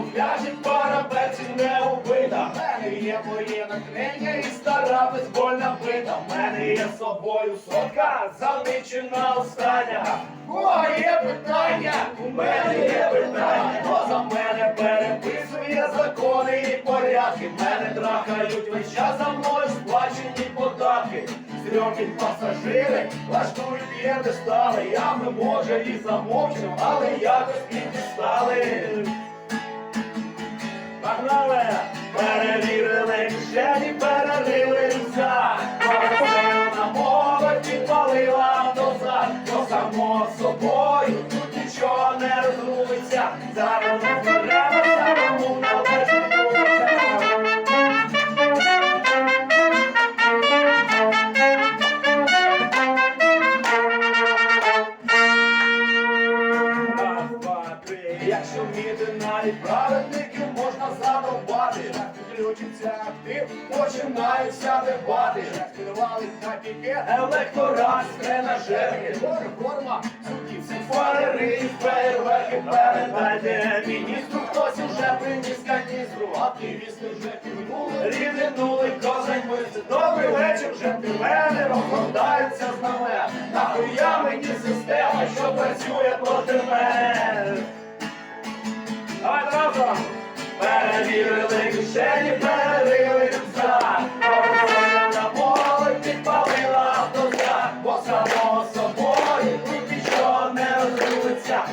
пляжі парапеці не убита. В мене є воєнна книга, і стара безбольна бита. В мене є з собою сотка, замічена остання. У кого є питання, у мене є питання, хто за мене переписує закони і порядки. Мене трахають весь час за мною сплачені податки. Трьохи пасажири влаштують є не стали. Я ми може і замовчу, але якось і дістали. Кишені, перерили рюкзак. Погасила молоді підпалила доза. То само собою, тут нічого не розрулиться. Зараз треба самому Якщо вміти навіть праведників можна задовбати. Як підключиться актив, починаються дебати. Як підвалить на пікет, електорат з тренажерки. Реформа судів, фарери і фейерверки. Передайте міністру, хтось уже приніс каністру. Активісти вже кивнули, рівнянули козань мисці. Добрий вечір, джентльмени, розгортаються з нами. Нахуя мені система, що працює проти мене. Перевірили кишені, перерили рюкзак. На молодь, само собою нічого не розрулиться.